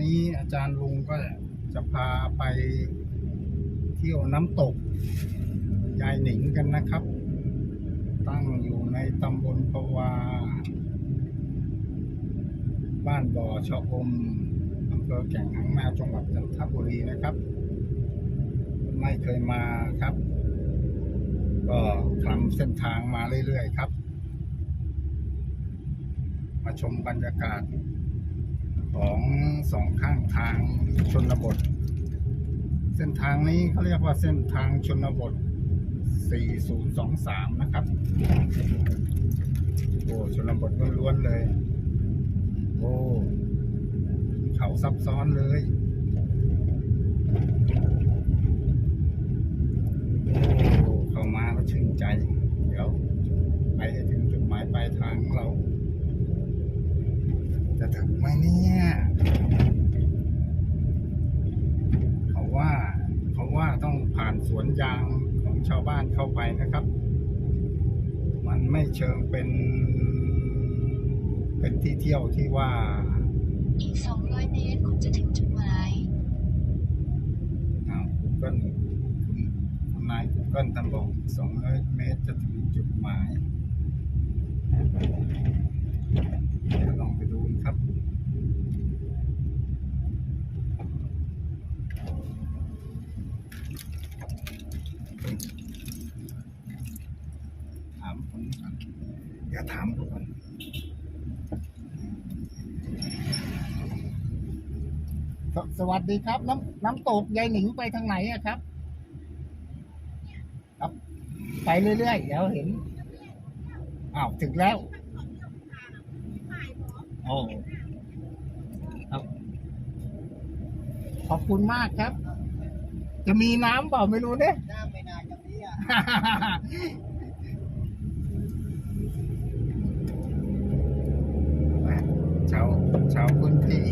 นี้อาจารย์ลุงก็จะพาไปเที่ยวน้ำตก ยายหนิงกันนะครับ ตั้งอยู่ในตำบลปวา บ้านบ่อชะอมอำเภอแก่งหางแมวจังหวัดจันทบุรีนะครับ ไม่เคยมาครับ ก็คลำเส้นทางมาเรื่อยๆครับ มาชมบรรยากาศ ของสองข้างทางชนบท เส้นทางนี้เขาเรียกว่าเส้นทางชนบท 4023 นะครับโอ้ชนบทล้วนๆเลย โอ้เขาซับซ้อนเลยโอ้เข้ามาแล้วชื่นใจ เดี๋ยว ไปให้ถึงจุดหมายปลายทางเรา จะถึงไหมเนี่ยเขาว่าเขาว่าต้องผ่านสวนยางของชาวบ้านเข้าไปนะครับ มันไม่เชิงเป็น เป็นที่เที่ยวที่ว่า อีก200เมตรคุณจะถึงจุดหมายอ้าวกูเกิลคุณคุณนายกูเกิลท่านบอกสองร้อยเมตรจะถึงจุดหมายเดี๋ยว ลองไปดูครับถามคนก่อนอย่าถามเขาก่อนสสวัสดีครับ น้ำน้ำตกยายหนิงไปทางไหนอะครับ ครับ ไปเรื่อยๆเดี๋ยวเห็นอ้าวถึงแล้ว โอ้ครับ ขอบคุณมากครับ จะมีน้ำเปล่าไม่รู้เนี่ยน้ำไม่น่าจะมีอะชาวชาวพื้นที่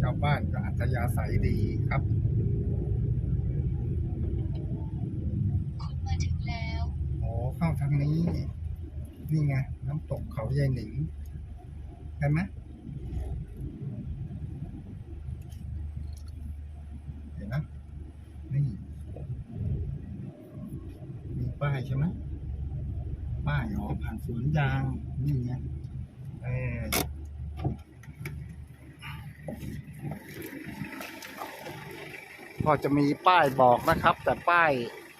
ชาวบ้านก็อัธยาศัยดีครับคุณมาถึงแล้วโอ้เข้าทางนี้ นี่ไง น้ำตกเขายายหนิงเห็นไหมเห็นไหมนี่ มี ป้ายใช่ไหมป้ายอ๋อผ่านสวนยางนี่ไงเออก็จะมีป้ายบอกนะครับ แต่ป้าย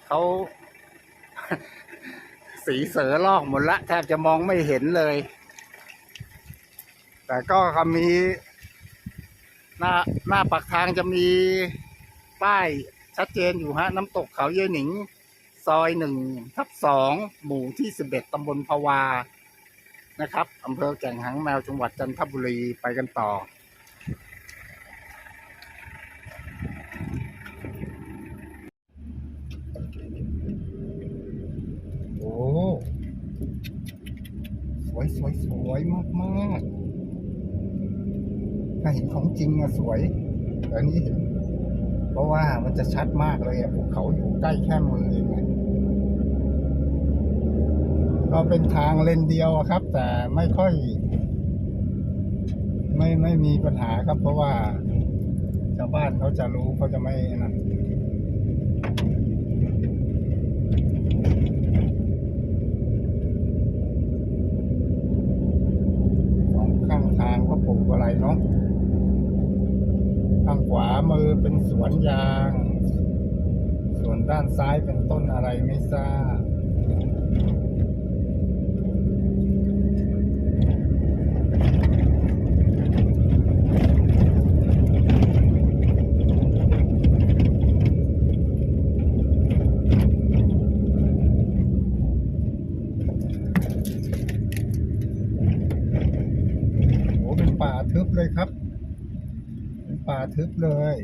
เขาสีเสือลอกหมดละแทบจะมองไม่เห็นเลย แต่ก็มี หน้าหน้าปากทางจะมีป้ายชัดเจนอยู่ฮะ น้ำตกเขาเย่หนิง ซอยหนึ่งทับสองหมู่ที่สิบเอ็ดตำบลภาวานะครับอำเภอแก่งหางแมวจังหวัดจันทบุรีไปกันต่อ โอ้สวยสวยสวยมากมากๆถ้าเห็นของจริงอะสวยแต่อันนี้เห็นเพราะว่ามันจะชัดมากเลยอะภูเขาอยู่ใกล้แค่มือเองอะ ก็เป็นทางเลนเดียวครับ แต่ไม่ค่อย ไม่ไม่มีปัญหาครับ เพราะว่าชาวบ้านเขาจะรู้เขาจะไม่นั่นสองข้างทางก็ปลูกอะไรเนาะข้างขวามือเป็นสวนยาง ส่วนด้านซ้ายเป็นต้นอะไรไม่ทราบ โอ้เป็นป่าทึบเลยครับ เป็นป่า ทึบเลย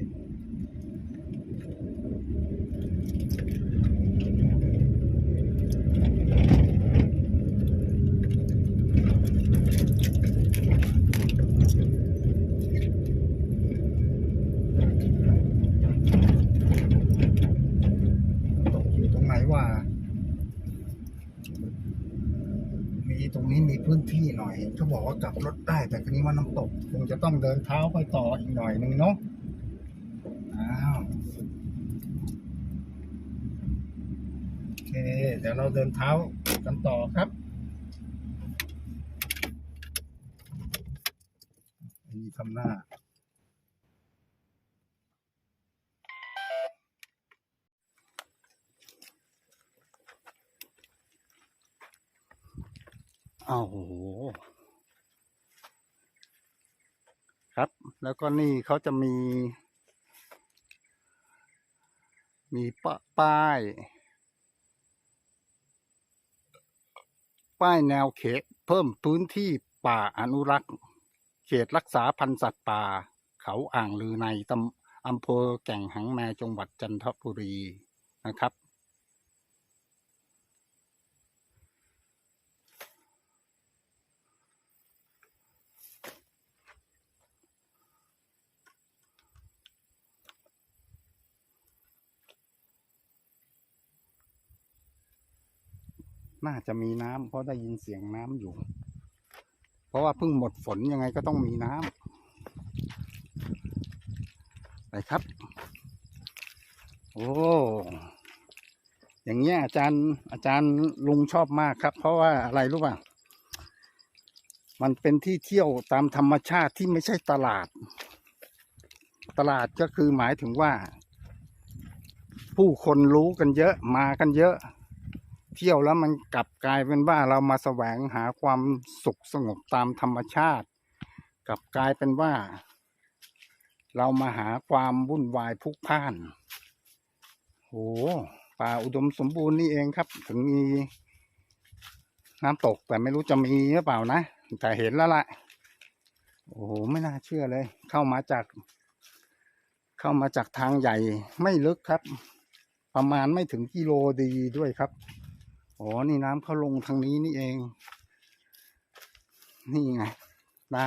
ตกอยู่ตรงไหนวะมีตรงนี้มีพื้นที่หน่อยเห็นเขาบอกว่ากลับรถได้ แต่ครนี้ว่าน้ำตก ต้องเดินเท้าไปต่ออีกหน่อยหนึ่งเนาะอ้าวโอเค เดี๋ยวเราเดินเท้ากันต่อครับอันนี้ทำหน้าอ้าวโห ครับ แล้วก็นี่เขาจะมี มีป,ป้าย ป้ายแนวเขตเพิ่มพื้นที่ป่าอนุรักษ์ เขตรักษาพันธุ์สัตว์ป่า เขาอ่างลือในตำอำเภอแก่งหางแมจังหวัดจันทบุรีนะครับ น่าจะมีน้ำเพราะได้ยินเสียงน้ำอยู่ เพราะว่าเพิ่งหมดฝนยังไงก็ต้องมีน้ำไปครับ โอ้อย่างเงี้ยอาจารย์อาจารย์ลุงชอบมากครับ เพราะว่าอะไรรู้ป่ะมันเป็นที่เที่ยวตามธรรมชาติที่ไม่ใช่ตลาด ตลาดก็คือหมายถึงว่า ผู้คนรู้กันเยอะมากันเยอะ เที่ยวแล้วมันกลับกลายเป็นว่าเรามาแสวงหาความสุขสงบตามธรรมชาติ กลับกลายเป็นว่า เรามาหาความวุ่นวายพลุกพล่านโหป่าอุดมสมบูรณ์นี่เองครับ ถึงมีน้ำตกแต่ไม่รู้จะมีหรือเปล่านะ แต่เห็นแล้วล่ะ โอ้โห ไม่น่าเชื่อเลย เข้ามาจาก เข้ามาจากทางใหญ่ไม่ลึกครับ ประมาณไม่ถึงกิโลดีด้วยครับ อ๋อ นี่น้ำเขาลงทางนี้นี่เอง นี่ไง น้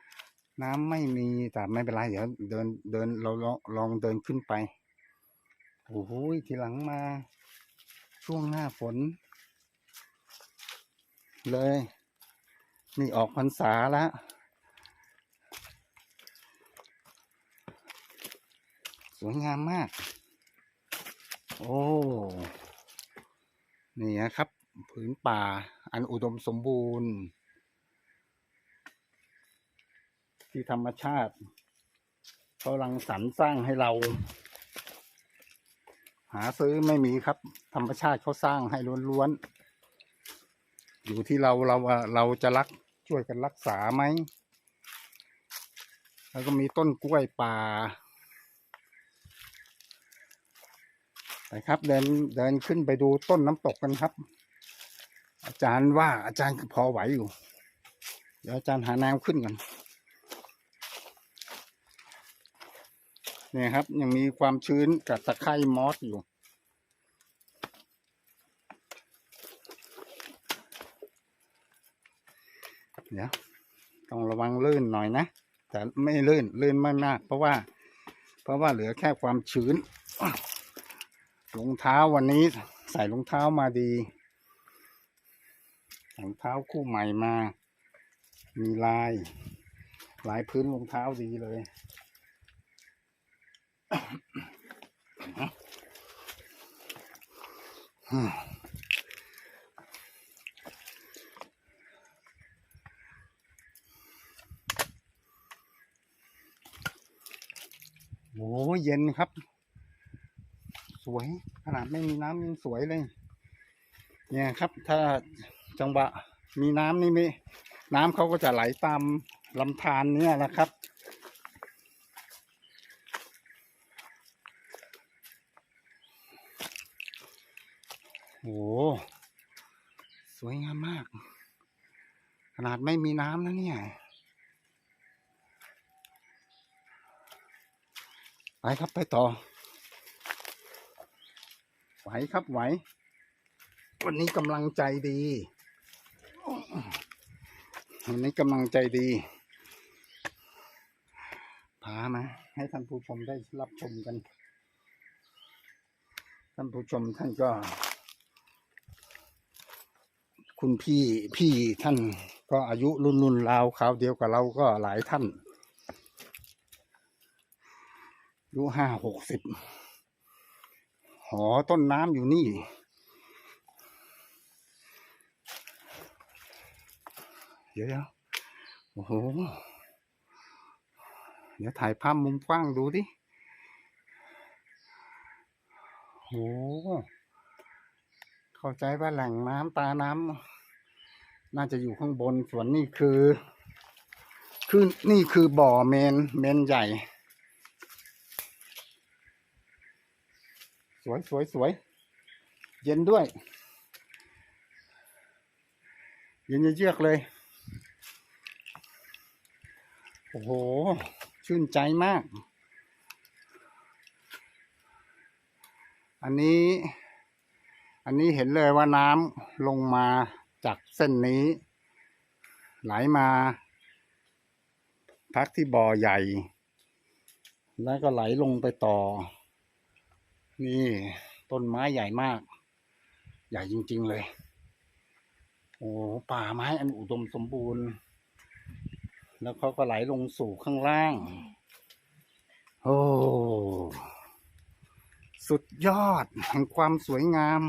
ำน้ำไม่มี แต่ไม่เป็นไร เดี๋ยวเดินเดินเราลองลองเดินขึ้นไป โอ้โหทีหลังมา ช่วงหน้าฝน เลย นี่ออกพรรษาแล้วสวยงามมาก โอ้ นี่นะครับผืนป่าอันอุดมสมบูรณ์ ที่ธรรมชาติเขารังสรรสร้างให้เรา หาซื้อไม่มีครับ ธรรมชาติเขาสร้างให้ล้วนๆ อยู่ที่เราเราเราจะรักช่วยกันรักษาไหม แล้วก็มีต้นกล้วยป่า ไปครับเดินเดินขึ้นไปดูต้นน้ำตกกันครับ อาจารย์ว่าอาจารย์พอไหวอยู่ เดี๋ยวอาจารย์หาแนวขึ้นก่อนเนี่ยครับยังมีความชื้นกับตะไคร่มอสอยู่ เดี๋ยวต้องระวังลื่นหน่อยนะ แต่ไม่ลื่นลื่นไม่มาก เพราะว่า เพราะว่าเหลือแค่ความชื้น รองเท้าวันนี้ใส่รองเท้ามาดีรองเท้าคู่ใหม่มา มีลาย ลายพื้นรองเท้าดีเลยโอ้เย็นครับ วย ขนาดไม่มีน้ำยังสวยเลย เนี่ยครับ ถ้าจังหวะมีน้ำนี่ม่น้ำเขาก็จะไหลตามลำธารเนี่ยแหละครับ โอ้สวยงามมาก ขนาดไม่มีน้ำนะเนี่ย ไปครับไปต่อ ไหวครับไหว วันนี้กำลังใจดีวันนี้กำลังใจดีพามาให้ท่านผู้ชมได้รับชมกัน ท่านผู้ชมท่านก็ คุณพี่พี่ท่านก็อายุรุ่นรุ่นราวคราวเดียวกับเราก็หลายท่านอายุห้าหกสิบ หอต้นน้ำอยู่นี่เดี๋ยวเดี๋ยวโอ้โห เดี๋ยวถ่ายภาพมุมกว้างดูดิโห เข้าใจว่าแหล่งน้ำตาน้ำน่าจะอยู่ข้างบน ส่วนนี่คือ คือนี่คือบ่อเมน เมนใหญ่ วยสวยสวย เย็นด้วย เย็นเยือกเลย โอ้โห ชื่นใจมาก อันนี้ อันนี้เห็นเลยว่าน้ำลงมาจากเส้นนี้ ไหลมา พักที่บ่อใหญ่ แล้วก็ไหลลงไปต่อ นี่ต้นไม้ใหญ่มาก ใหญ่จริง ๆ เลย โอ้ป่าไม้อันอุดมสมบูรณ์ แล้วเขาก็ไหลลงสู่ข้างล่าง โอ้ สุดยอดแห่งความสวยงาม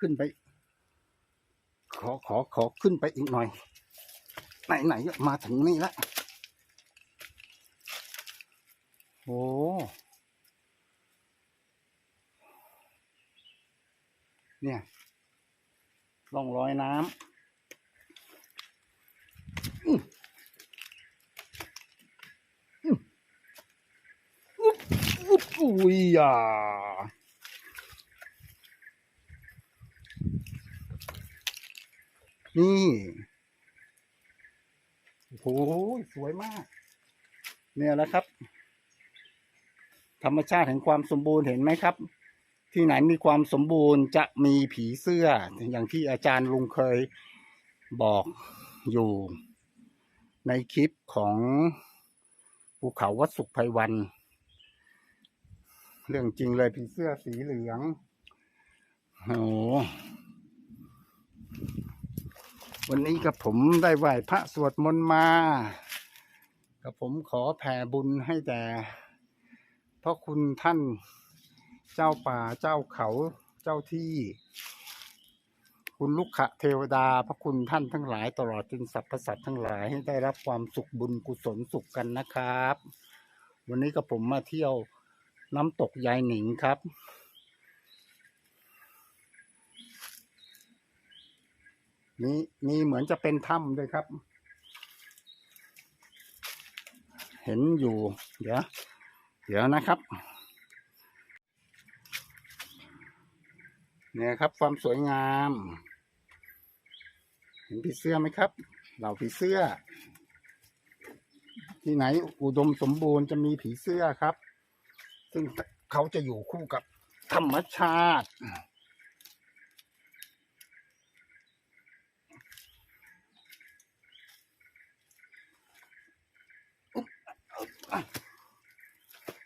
ขึ้นไป ขอขอขอขึ้นไปอีกหน่อย ไหนไหนๆมาถึงนี่แล้วโอ้ เนี่ยร่องรอยน้ำอุ๊บอุ้ยอะนี่โอ้โหสวยมาก เนี่ยแหละครับ ธรรมชาติแห่งความสมบูรณ์เห็นไหมครับ ที่ไหนมีความสมบูรณ์จะมีผีเสื้อ อย่างที่อาจารย์ลุงเคยบอกอยู่ ในคลิปของภูเขาวัดสุขไพวัน เรื่องจริงเลยผีเสื้อสีเหลืองโอ้วันนี้กับผมได้ไหว้พระสวดมนต์มา กับผมขอแผ่บุญให้แต่พ่อคุณท่าน เจ้าป่าเจ้าเขาเจ้าที่ คุณลุกขะเทวดาพระคุณท่านทั้งหลาย ตลอดจนสรรพสัตว์ทั้งหลายให้ได้รับความสุขบุญกุศลสุขกันนะครับ วันนี้กับผมมาเที่ยวน้ำตกยายหนิงครับมีมีเหมือนจะเป็นถ้ำด้วยครับ เห็นอยู่ เดี๋ยว เดี๋ยวนะครับ เนี่ยครับ ความสวยงาม เห็นผีเสื้อไหมครับ เหล่าผีเสื้อ ที่ไหนอุดมสมบูรณ์จะมีผีเสื้อครับ ซึ่งเขาจะอยู่คู่กับธรรมชาติ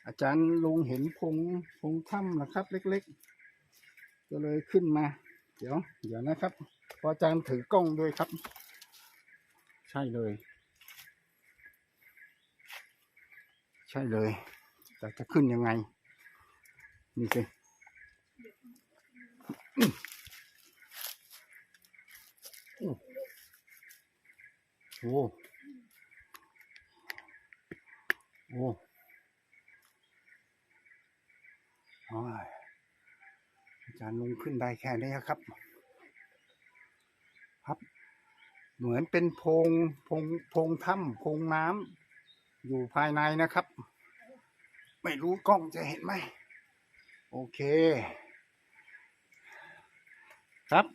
อาจารย์ลุงเห็นพงพงถ้ำนะครับ เล็ก ๆ ก็เลยขึ้นมา เดี๋ยว เดี๋ยวนะครับ พออาจารย์ถือกล้องด้วยครับ ใช่เลย ใช่เลย แต่จะขึ้นยังไง นี่สิโอ้โอ้โอ้ย จารย์ลงขึ้นได้แค่นี้ครับ ครับ เหมือนเป็นโพงโพงโพงถ้ำโพงน้ำอยู่ภายในนะครับ ไม่รู้กล้องจะเห็นไหมโอเค ครับ